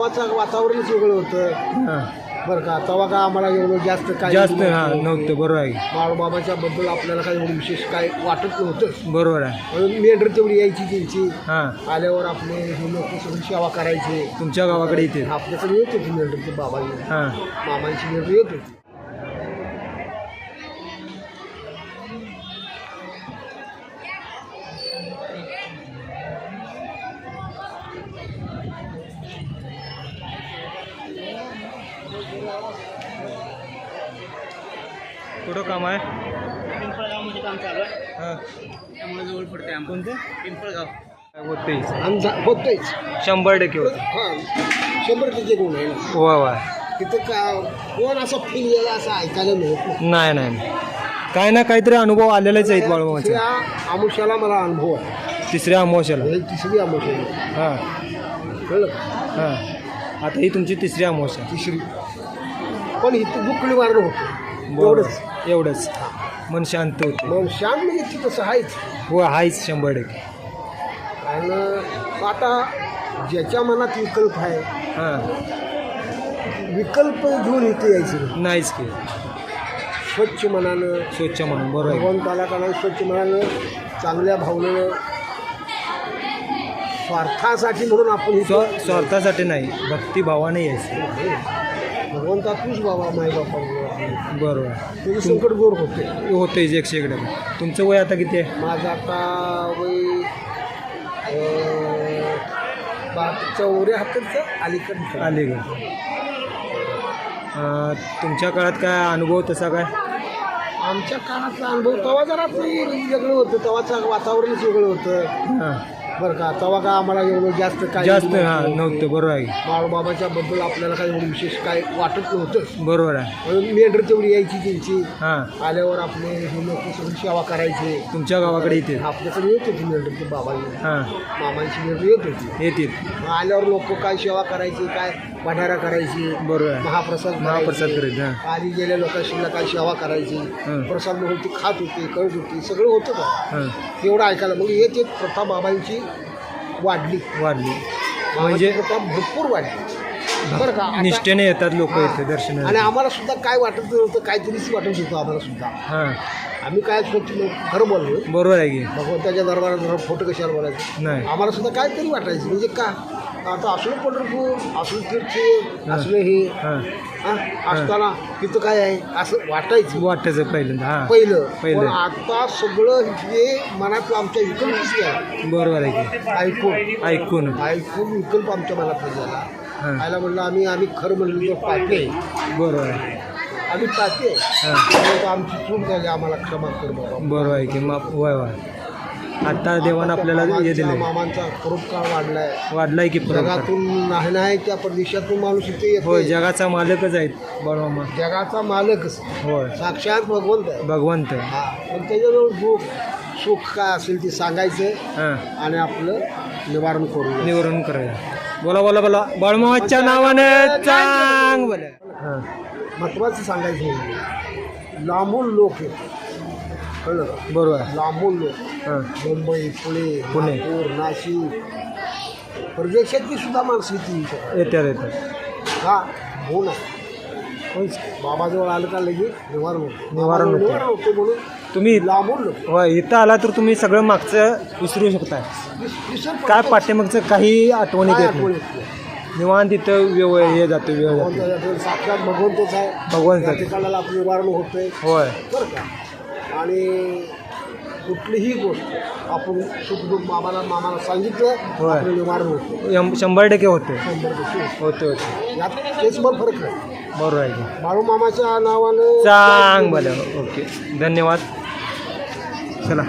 तेव्हाचं वातावरणच वेगळं होतं. हां. बरं का तेव्हा का आम्हाला एवढं जास्त काय जास्त हां नव्हतं बरोबर आहे. बाळूबाबाच्या बद्दल आपल्याला काही एवढं विशेष काय वाटत नव्हतं. बरोबर आहे. म्हणून मेंढर तेवढी यायची त्यांची हां. आल्यावर आपले हे लोक सगळी सेवा करायचे. तुमच्या गावाकडे येते. आपल्याकडे येत होती मेंढरची बाबा. हां. मामांची मेंढर येत होती. कुठं काम आहे? पिंपळगावमध्ये काम चालू आहे. हां. त्यामुळे जवळ पडते कोणतं? पिंपळगाव. होतंच शंभर टक्के होतं. हां. शंभर टक्के कोण आहे ना? वा वा. तिथं का कोण असं फील गेला असं ऐकायला मिळत नाही. नाही नाही नाही. काय ना काहीतरी अनुभव आलेलाच आहेत बाळूमामाचा. तिसऱ्या आमुष्याला मला अनुभव आहे. तिसऱ्या अमावस्याला हे तिसरी आहे. हां. कळलं? हां. आता ही तुमची तिसरी अमावस्या तिसरी. पण इथं दुःखली मारणं होतं. एवढंच. एवढंच. मन शांत होते. मग शांत म्हणजे ती तसं आहेच. हो आहेच शंभर टक्के. आणि आता ज्याच्या मनात विकल्प आहे हां. विकल्प घेऊन इथे यायचं नाही. नाहीच की. स्वच्छ मनानं स्वच्छ म्हणून बरोबर. आहे भगवंताला का स्वच्छ मनानं चांगल्या भावनेनं स्वार्थासाठी म्हणून आपण स्व स्वार्थासाठी नाही भक्तिभावाने यायचं. भगवंता तूच बाबा माय बापा बरोबर. तुझं संकट दूर होते. होतेच एकशे एक टक्के तुमचं वय आता किती आहे? माझं आता वय अं, बा चौऱ्याहत्तरचं अलीकडचं. अं, तुमच्या काळात काय अनुभव तसा काय? आमच्या काळातला अनुभव तेव्हा जरा ते वेगळं होतं. तेव्हाचं वातावरणच वेगळं होतं. हां. बरं का? तेव्हा का आम्हाला एवढं जास्त काय जास्त हां नव्हतं बरोबर आहे. बाळूबाबाच्या बद्दल आपल्याला काही एवढं विशेष काय वाटत नव्हतं. बरोबर आहे. म्हणून मेंढर तेवढी यायची त्यांची. हां. आल्यावर आपले हे लोक सगळी सेवा करायचे. तुमच्या गावाकडे येते आपल्याकडे येत होती मेंढरची बाबा हां. मामांची मेंढर येत होती. येतील. मग आल्यावर लोक काय सेवा करायची काय भंडारा करायची बरोबर. महाप्रसाद महाप्रसाद करायचे. करायचे हां. आधी गेल्या लोकांशी काय सेवा करायची हं. प्रसाद म्हणून ती खात होती कळत होती सगळं होतं का हां. एवढं ऐकायला मग एक एक प्रथा बाबांची वाढली. वाढली. म्हणजे म्हणजे प्रथा भरपूर वाढली. बरं का? आता- निष्ठेने येतात लोक. इथे आणि दर्शनाला आम्हाला सुद्धा काय वाटत नव्हतं काहीतरीच वाटत होतं आम्हाला सुद्धा. हां. आम्ही काय स्वच्छ खरं बोललो. बरोबर आहे की. भगवंताच्या दरबारात जरा खोटं कशाला बोलायचं? नाही. आम्हाला सुद्धा काहीतरी वाटायचं. म्हणजे का? आता असलं पंढरपूर असलं तीर्थ असलं हे. हां. हा, असताना तिथं काय आहे? असं वाटायचं. वाटायचं पहिल्यांदा हां. पहिलं. पहिलं. पण आता सगळं हे मनात आमच्या विकल्पच आहे बरोबर आहे की. ऐकून. ऐकून. ऐकून विकल्प आमच्या मनात झाला. हां. आयला म्हणलं आम्ही आम्ही खरं म्हणलं तर पाहते बरोबर आहे. आम्ही पाहते हां. आमची चूक झाली आम्हाला क्षमा कर बाबा. बरोबर आहे की माप वय वय आता देवानं आपल्याला हे मामांचा- दिलंय. मामांचा परोपकार वाढलाय? वाढलाय की परत जगातून नाही नाही त्या परदेशातून माणूस इथे होय येतो जगाचा मालकच आहेत बाळमामा जगाचा मालकच. होय. साक्षात भगवंत आहे. भगवंत. हा पण त्याच्याजवळ दुःख सुख काय असेल ते सांगायचं हां. आणि आपलं निवारण करू निवरण करायचं. बोला बोला बोला. बाळमामाच्या नावाने चांग बोला हां. महत्वाचं सांगायचं म्हणजे लांबून लोक येतात. कळलं? का? बरोबर. लांबून लोक. हां. मुंबई पुणे पुणे. नागपूर नाशिक. परदेशातली सुद्धा माणसं इथे शकतात येतात येतात. का हो ना. बाबाजवळ आलं का लगेच निवारण होतं. निवारण होतं. निवारण होते म्हणून तुम्ही लांबून लोक. होय इथं आला तर तुम्ही सगळं मागचं विसरू विस- विसर काय. पाठीमागचं काही आठवणी काय येत आठवण नाही येत नाही. निवांत इथं वेळ हे जातो वेळ जातो. साक्षात भगवंतच आहे. भगवंत ठिकाणाला आपलं निवारण होतंय. होय. बरं का? आणि कुठलीही गोष्ट आपण सुखदुःख मामाला मामाला सांगितलं होय. आपलं निवारण होतं शंभर टक्के होते शंभर टक्के होते होते यात तेच मग फरक आहे बरोबर आहे की. बाळू मामाच्या नावानं चांग बोला ओके. धन्यवाद. चला.